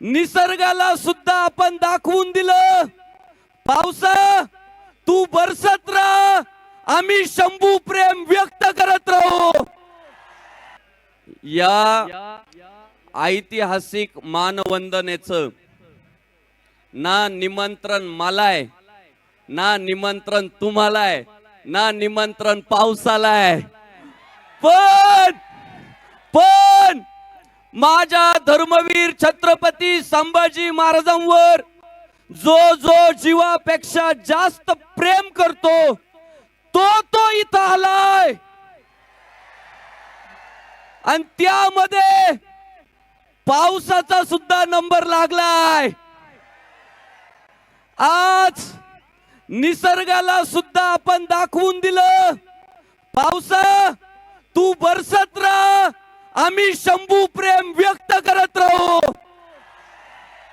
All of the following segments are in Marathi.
निसर्गाला सुद्धा आपण दाखवून दिलं. पावसा तू बरसत राह. आम्ही शंभू प्रेम व्यक्त करत राहू. या ऐतिहासिक मानवंदनेच ना निमंत्रण मलाय ना निमंत्रण तुम्हालाय ना निमंत्रण पावसालाय. पण पण माझ्या धर्मवीर छत्रपती संभाजी महाराजांवर जो जो जीवापेक्षा जास्त प्रेम करतो तो तो इथं आलाय. आणि त्यामध्ये पावसाचा सुद्धा नंबर लागलाय. आज निसर्गाला सुद्धा आपण दाखवून दिलं. पावसा तू बरसत राह. आम्ही शंभू प्रेम व्यक्त करत राहू.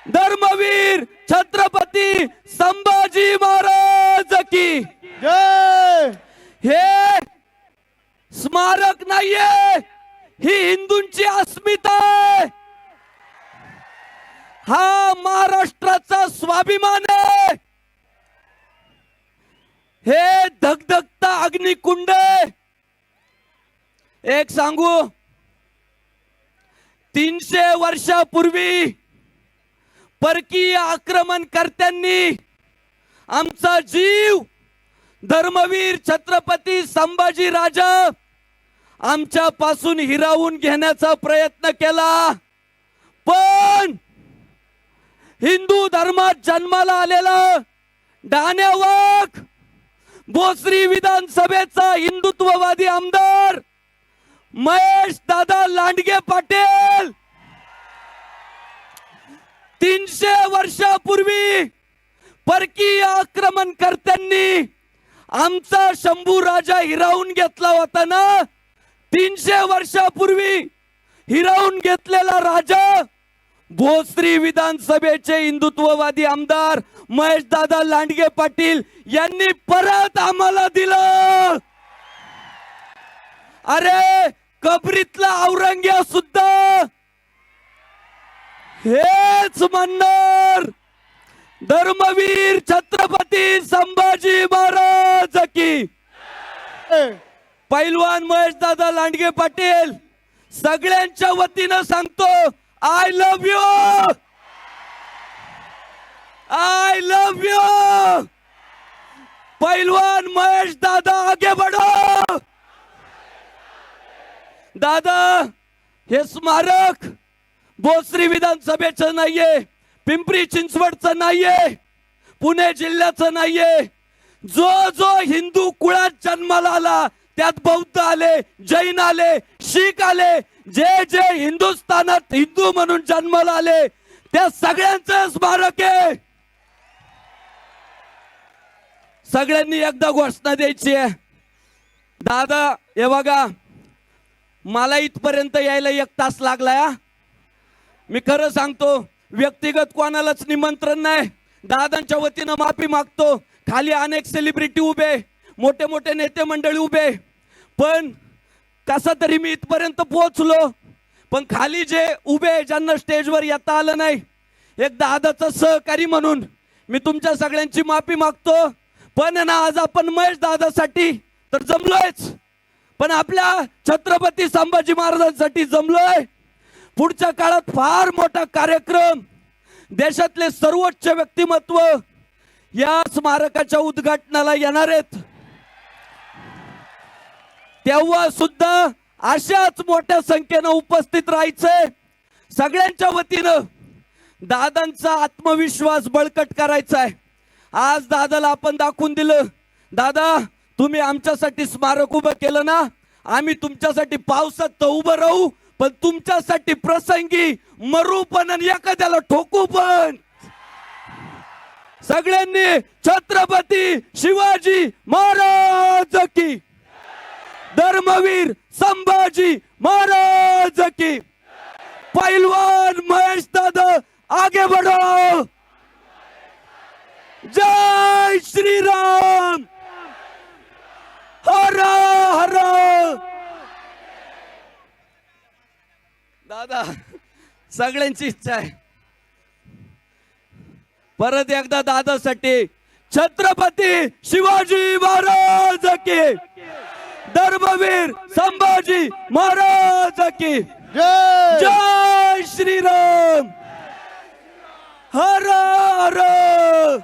धर्मवीर छत्रपती संभाजी महाराज की. हे स्मारक नाहीये ही हिंदूंची अस्मिता आहे. हा महाराष्ट्राचा स्वाभिमान आहे. हे धगधगता अग्निकुंड आहे. एक सांगू तीनशे वर्षापूर्वी परकीय आक्रमणकर्त्यांनी आमचा जीव धर्मवीर छत्रपती संभाजी राजा आमच्या पासून हिरावून घेण्याचा प्रयत्न केला. पण हिंदू धर्मात जन्माला आलेला डाण्या भोसरी विधानसभेचा हिंदुत्ववादी आमदार महेश दादा लांडगे पाटील. तीनशे वर्षापूर्वी परकीय आक्रमणकर्त्यांनी आमचा शंभू राजा हिरावून घेतला होता ना? तीनशे वर्षापूर्वी हिरावून घेतलेला राजा भोसरी विधानसभेचे हिंदुत्ववादी आमदार महेश दादा लांडगे पाटील यांनी परत आम्हाला दिलं. अरे कबरीतला औरंग्या सुद्धा. हेच म्हणणार धर्मवीर छत्रपती संभाजी महाराज की. पैलवान महेश दादा लांडगे पाटील सगळ्यांच्या वतीनं सांगतो I love you I love you पैलवान महेश दादा आगे बढो. दादा हे स्मारक भोसरी विधानसभेचं नाहीये पिंपरी चिंचवडचं नाहीये पुणे जिल्ह्याचं नाहीये. जो जो हिंदू कुळात जन्माला आला त्यात बौद्ध आले जैन आले शीख आले जे जे हिंदुस्थानात हिंदू म्हणून जन्माला आले त्या सगळ्यांचं स्मारक आहे. सगळ्यांनी एकदा घोषणा द्यायची आहे. दादा हे बघा. मला इथपर्यंत यायला एक तास लागलाय मी खरं सांगतो व्यक्तिगत कोणालाच निमंत्रण नाही. दादांच्या वतीनं माफी मागतो. खाली अनेक सेलिब्रिटी उभे मोठे मोठे नेते मंडळी उभे पण कसा तरी मी इथपर्यंत पोहोचलो. पण खाली जे उभे ज्यांना स्टेजवर येता आलं नाही एक दादाचं सहकारी म्हणून मी तुमच्या सगळ्यांची माफी मागतो. पण ना आज आपण महेश दादासाठी तर जमलोयच. पण आपल्या छत्रपती संभाजी महाराजांसाठी जमलोय. पुढच्या काळात फार मोठा कार्यक्रम देशातले सर्वोच्च व्यक्तिमत्व या स्मारकाच्या उद्घाटनाला येणार आहेत. तेव्हा सुद्धा अशाच मोठ्या संख्येनं उपस्थित राहायचंय. सगळ्यांच्या वतीनं दादांचा आत्मविश्वास बळकट करायचा आहे आज दादाला आपण दाखवून दिलं. दादा तुम्ही आमच्यासाठी स्मारक उभं केलं ना आम्ही तुमच्यासाठी पावसात तर उभं राहू पण तुमच्यासाठी प्रसंगी मरू पण आणि एखाद्याला ठोकू पण. सगळ्यांनी छत्रपती शिवाजी महाराज की. धर्मवीर संभाजी महाराज की. पैलवान महेश दादा आगे बढ़ो. जय श्री राम सगळ्यांची इच्छा आहे. परत एकदा दादासाठी छत्रपती शिवाजी महाराज की. धर्मवीर संभाजी महाराज की. जय! श्रीराम. हर हर